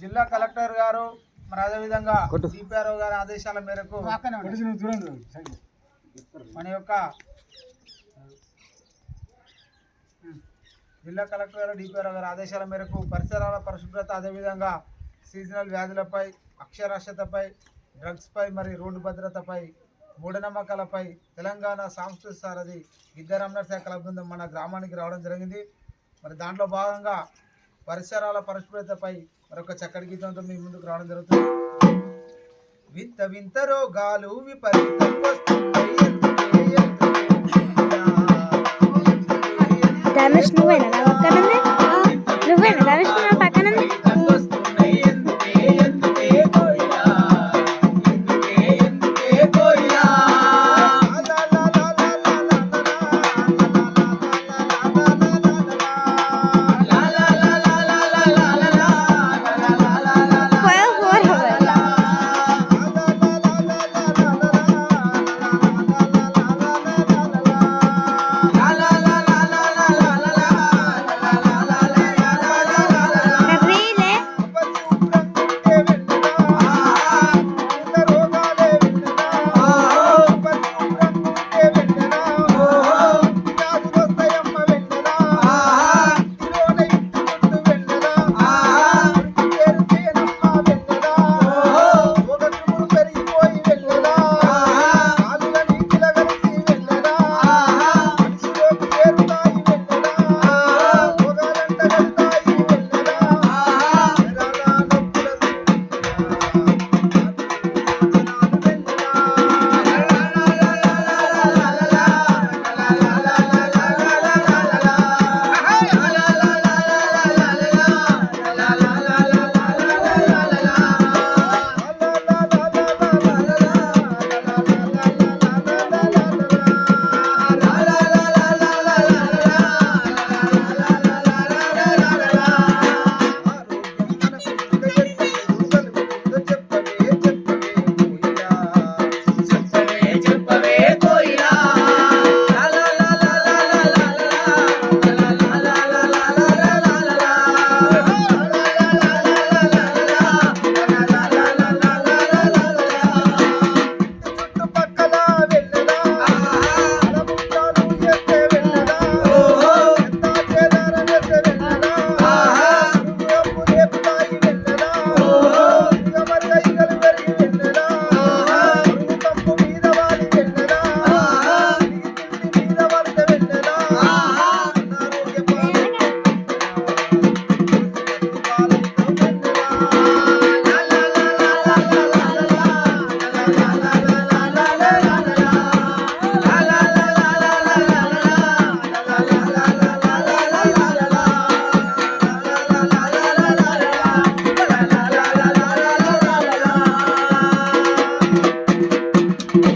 జిల్లా కలెక్టర్ గారు మరి అదేవిధంగా సిపిఆర్ఓ గారి ఆదేశాల మేరకు మన యొక్క జిల్లా కలెక్టర్ గారు డిపిఆర్ఓ గారి ఆదేశాల మేరకు పరిసరాల పరిశుభ్రత అదేవిధంగా సీజనల్ వ్యాధులపై అక్షరాస్యతపై డ్రగ్స్పై మరి రోడ్డు భద్రతపై మూఢనమ్మకాలపై తెలంగాణ సాంస్కృతిక సారథి గిద్దరామనర్ శాఖల బృందం మన గ్రామానికి రావడం జరిగింది మరి దాంట్లో భాగంగా పరిసరాల పరిశుభ్రతపై మరొక చక్కటి గీతంతో మీ ముందుకు రావడం జరుగుతుంది వింత వింత రోగాలు విపరీతం వస్తున్నాయి